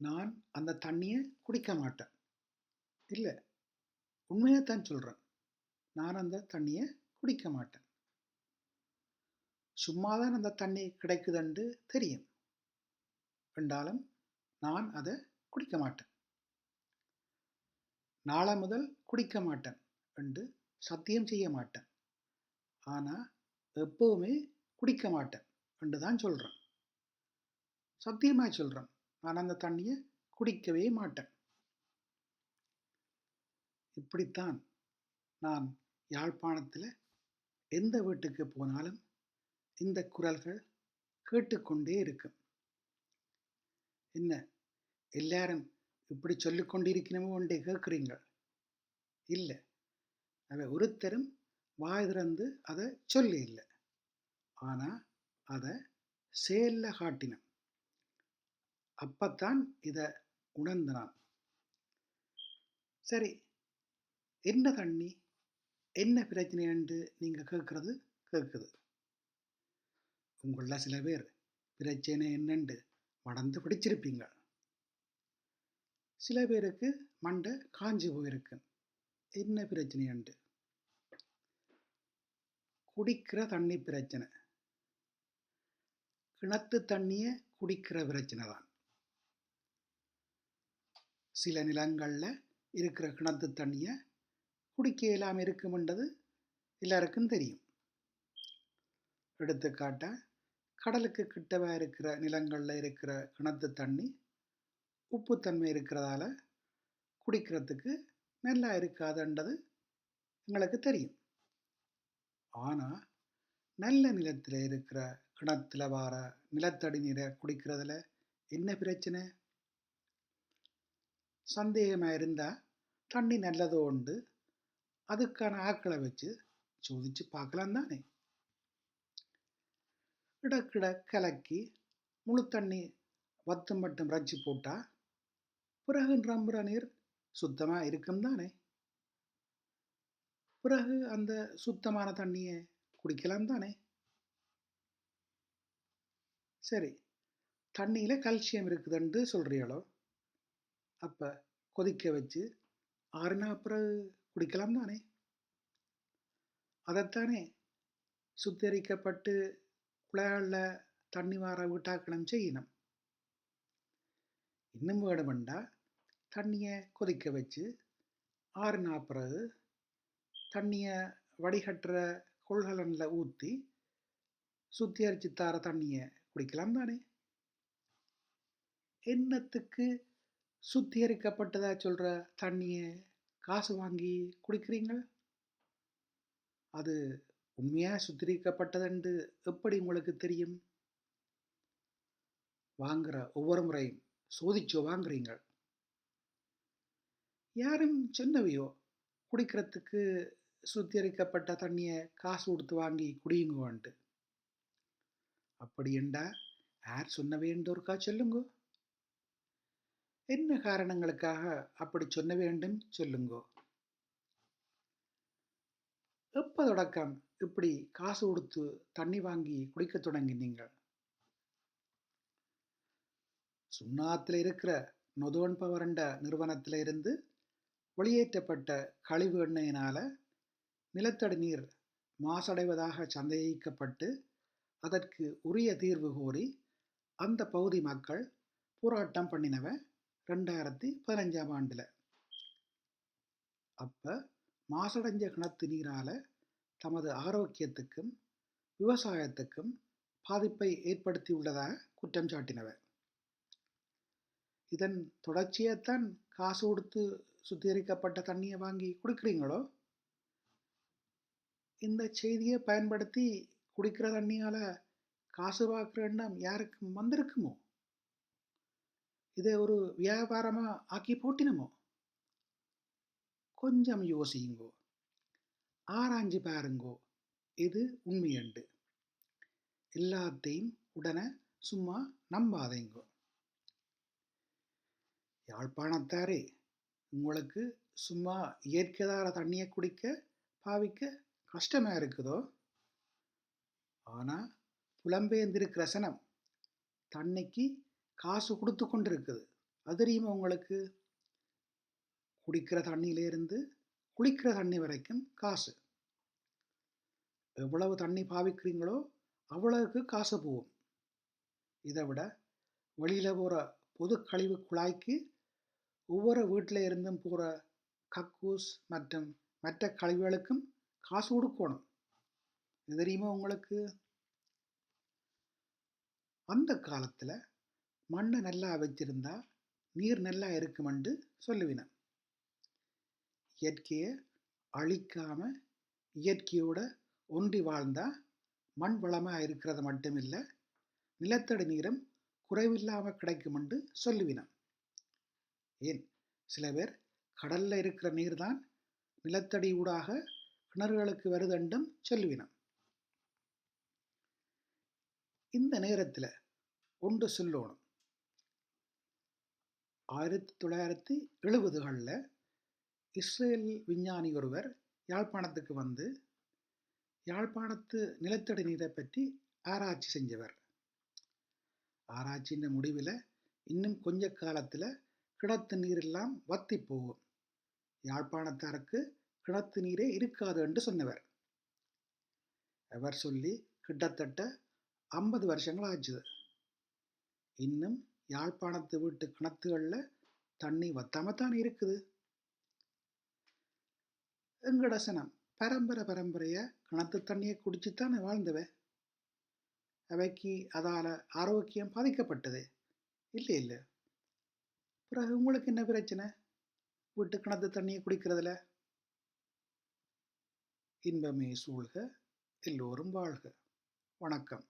நான் அந்த தண்ணியை குடிக்க மாட்டேன். இல்லை உண்மையைத்தான் சொல்கிறேன் நான் அந்த தண்ணியை குடிக்க மாட்டேன். சும்மாதான் அந்த தண்ணி கிடைக்குதுண்டு தெரியும். என்றாலும் நான் அதை குடிக்க மாட்டேன். நாளை முதல் குடிக்க மாட்டேன் என்று சத்தியம் செய்ய மாட்டேன். ஆனால் எப்போவுமே குடிக்க மாட்டேன் என்று தான் சொல்கிறேன் சத்தியமாக சொல்கிறேன் நான் அந்த தண்ணியை குடிக்கவே மாட்டேன். இப்படித்தான் நான் யாழ்ப்பாணத்தில் எந்த வீட்டுக்கு போனாலும் இந்த குரல்கள் கேட்டுக்கொண்டே இருக்கும். என்ன எல்லாரும் இப்படி சொல்லிக்கொண்டிருக்கணுமோ ஒன்றே கேட்குறீங்கள் இல்லை. அவை ஒருத்தரும் வாய் திறந்து அதை சொல்லி இல்லை. ஆனால் அதை செயலில் காட்டினோம் அப்பத்தான் இதை உணர்ந்தனான். சரி என்ன தண்ணி என்ன பிரச்சனை என்று நீங்கள் கேட்குறது கேட்குது. உங்களில் சில பேர் பிரச்சனை என்னண்டு மடந்து பிடிச்சிருப்பீங்க. சில பேருக்கு மண்டை காஞ்சி போயிருக்கு. என்ன பிரச்சனைண்டு குடிக்கிற தண்ணி பிரச்சனை. கிணத்து தண்ணியை குடிக்கிற பிரச்சனை தான் சில நிலங்களில் இருக்கிற கிணத்து தண்ணியை குடிக்க இல்லாமல் இருக்கும்ன்றது எல்லாருக்கும் தெரியும். எடுத்துக்காட்டாக கடலுக்கு கிட்டவா இருக்கிற நிலங்களில் இருக்கிற கிணத்து தண்ணி உப்புத்தன்மை இருக்கிறதால குடிக்கிறதுக்கு நல்லா இருக்காதுன்றது எங்களுக்கு தெரியும். ஆனால் நல்ல நிலத்தில் இருக்கிற கிணத்துல வார நிலத்தடி நீரை குடிக்கிறதுல என்ன பிரச்சனை? சந்தேகமாக இருந்தால் தண்ணி நல்லதோ உண்டு. அதுக்கான ஆக்களை வச்சு சோதிச்சு பார்க்கலாம் தானே. இடக்கிட கலக்கி முழு தண்ணி வத்து மட்டும் ரச்சி போட்டால் பிறகு ரம்புற நீர் சுத்தமாக இருக்கும் தானே. பிறகு அந்த சுத்தமான தண்ணியை குடிக்கலாம் தானே. சரி தண்ணியில் கல்சியம் இருக்குதுன்ட்டு சொல்கிறீங்களோ அப்போ கொதிக்க வச்சு ஆறுனா அப்புறம் குடிக்கலாம் தானே? அதைத்தானே சுத்திகரிக்கப்பட்டு குழாயில் தண்ணி வார வீட்டாக்கணும் செய்யணும். இன்னும் வேணுமெண்டா தண்ணியை கொதிக்க வச்சு ஆறுனா பிறகு தண்ணியை வடிகட்டுற கொள்கலனில் ஊற்றி சுத்திகரித்து தார தண்ணியை குடிக்கலாம் தானே? என்னத்துக்கு சுத்திகரிக்கப்பட்டதாக சொல்கிற தண்ணியை காசு வாங்கி குடிக்கிறீங்க அது உண்மையாக சுத்திகரிக்கப்பட்டதென்று எப்படி உங்களுக்கு தெரியும்? வாங்குற ஒவ்வொரு முறையும் சோதிச்சோ வாங்குறீங்க யாரும் சொன்னவையோ குடிக்கிறதுக்கு சுத்திகரிக்கப்பட்ட தண்ணியை காசு கொடுத்து வாங்கி குடியுங்கோன்ட்டு. அப்படி என்றா யார் ஒருக்கா சொல்லுங்கோ. என்ன காரணங்களுக்காக அப்படி சொன்ன வேண்டும்? சொல்லுங்கோ. எப்போ தொடக்கம்? இப்படி காசு கொடுத்து தண்ணி வாங்கி குடிக்க தொடங்கினீங்க சுண்ணாத்தில் இருக்கிற நொதோன் பவரண்ட நிறுவனத்தில் இருந்து வெளியேற்றப்பட்ட கழிவு எண்ணெயினால் நிலத்தடி நீர் மாசடைவதாக சந்தேகிக்கப்பட்டு அதற்கு உரிய தீர்வு கோரி அந்த பகுதி மக்கள் போராட்டம் பண்ணினவ ரெண்டாயிரத்தி பதினஞ்சாம் ஆண்டில். அப்போ மாசடைஞ்ச கிணத்து நீரால் தமது ஆரோக்கியத்துக்கும் விவசாயத்துக்கும் பாதிப்பை ஏற்படுத்தி உள்ளதாக குற்றம் சாட்டினவர். இதன் தொடர்ச்சியைத்தான் காசு கொடுத்து சுத்திகரிக்கப்பட்ட தண்ணியை வாங்கி கொடுக்குறீங்களோ? இந்த செய்தியை பயன்படுத்தி குடிக்கிற தண்ணியால் காசு பார்க்குற எண்ணம் யாருக்கும் வந்திருக்குமோ? இதை ஒரு வியாபாரமாக ஆக்கி போட்டினமோ? கொஞ்சம் யோசியுங்கோ. ஆராய்ஞ்சு பாருங்கோ. இது உண்மையண்டு. எல்லாத்தையும் உடனே சும்மா நம்பாதைங்கோ. யாழ்ப்பாணத்தாரே உங்களுக்கு சும்மா இயற்கைதார தண்ணியை குடிக்க பாவிக்க கஷ்டமாக இருக்குதோ? ஆனால் புலம்பெயர்ந்திருக்கிற சனம் தண்ணிக்கு காசு கொடுத்து கொண்டு இருக்குது அது தெரியுமா உங்களுக்கு? குடிக்கிற தண்ணியிலேருந்து குளிக்கிற தண்ணி வரைக்கும் காசு. எவ்வளவு தண்ணி பாவிக்கிறீங்களோ அவ்வளவுக்கு காசு போகும். இதை விட வெளியில் போகிற பொது கழிவு குழாய்க்கு ஒவ்வொரு வீட்டில் இருந்தும் போகிற கக்கூஸ் மற்றும் மற்ற கழிவுகளுக்கும் காசு கொடுக்கணும். இது தெரியுமா உங்களுக்கு? அந்த காலத்தில் மண்ணை நல்லா வச்சிருந்தா நீர் நல்லா இருக்குமெண்டு சொல்லுவினேன். இயற்கையை அழிக்காம இயற்கையோட ஒன்றி வாழ்ந்தா மண் வளமாக இருக்கிறது மட்டுமில்லை நிலத்தடி நீரும் குறைவில்லாமல் கிடைக்குமெண்டு சொல்லுவினேன். ஏன்? சில பேர் கடல்ல இருக்கிற நீர் தான் நிலத்தடி ஊடாக கிணறுகளுக்கு வருதண்டும் சொல்லுவினம் இந்த நேரத்தில் ஒன்று சொல்லணும். ஆயிரத்தி தொள்ளாயிரத்தி எழுபதுகளில் இஸ்ரேல் விஞ்ஞானி ஒருவர் யாழ்ப்பாணத்துக்கு வந்து யாழ்ப்பாணத்து நிலத்தடி நீரை பற்றி ஆராய்ச்சி செஞ்சவர். ஆராய்ச்சியின் முடிவில் இன்னும் கொஞ்ச காலத்தில் கிணத்து நீரெல்லாம் வத்தி போகும். யாழ்ப்பாணத்தாருக்கு கிணத்து நீரே இருக்காது என்று சொன்னவர். அவர் சொல்லி கிட்டத்தட்ட ஐம்பது வருஷங்கள் ஆச்சுது இன்னும் யாழ்ப்பாணத்து வீட்டு கிணத்துகளில் தண்ணி வத்தாமத்தான் இருக்குது. எங்கட சனம் பரம்பரை பரம்பரையை கிணத்து தண்ணியை குடிச்சுத்தானே வாழ்ந்தவன். அவைக்கு அதால் ஆரோக்கியம் பாதிக்கப்பட்டது. இல்லை இல்லை. பிறகு உங்களுக்கு என்ன பிரச்சனை? வீட்டு கிணத்து தண்ணியை குடிக்கிறதுல? இன்பமே சூழ்க எல்லோரும் வாழ்க. வணக்கம்.